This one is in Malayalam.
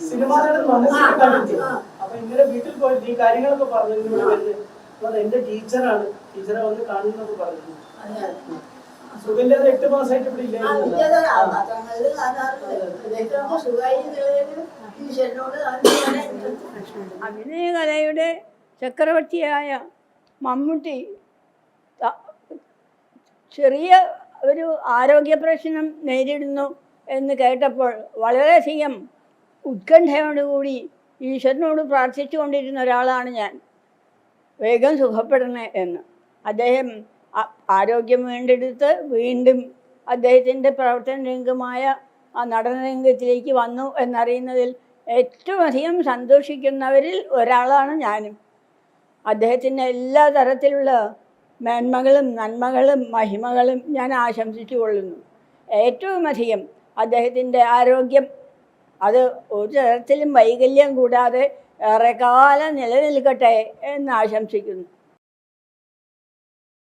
സിനിമാ നടൻ മനസ്സിൽ കണ്ടെത്തി അപ്പൊ ഇങ്ങനെ വീട്ടിൽ പോയിട്ട് ഈ കാര്യങ്ങളൊക്കെ പറഞ്ഞു വരുന്നത് എന്റെ ടീച്ചറാണ്. ടീച്ചറെ വന്ന് കാണുന്നൊക്കെ പറഞ്ഞു സുഖമില്ലാതെ എട്ട് മാസമായിട്ട് ഇവിടെ ഇല്ലായിരുന്നു. അഭിനയകലയുടെ ചക്രവർത്തിയായ മമ്മൂട്ടി ചെറിയ ഒരു ആരോഗ്യ പ്രശ്നം നേരിടുന്നു എന്ന് കേട്ടപ്പോൾ വളരെയധികം ഉത്കണ്ഠയോടുകൂടി ഈശ്വരനോട് പ്രാർത്ഥിച്ചു കൊണ്ടിരുന്ന ഒരാളാണ് ഞാൻ. വേഗം സുഖപ്പെടണേ എന്ന്. അദ്ദേഹം ആരോഗ്യം വീണ്ടെടുത്ത് വീണ്ടും അദ്ദേഹത്തിന്റെ പ്രവർത്തന രംഗമായ ആ നടന രംഗത്തിലേക്ക് വന്നു എന്നറിയുന്നതിൽ ഏറ്റവും അധികം സന്തോഷിക്കുന്നവരിൽ ഒരാളാണ് ഞാനും. അദ്ദേഹത്തിന്റെ എല്ലാ തരത്തിലുള്ള മേന്മകളും നന്മകളും മഹിമകളും ഞാൻ ആശംസിച്ചു കൊള്ളുന്നു. ഏറ്റവും അധികം അദ്ദേഹത്തിന്റെ ആരോഗ്യം അത് ഒരു തരത്തിലും വൈകല്യം കൂടാതെ ഏറെക്കാലം നിലനിൽക്കട്ടെ എന്ന് ആശംസിക്കുന്നു.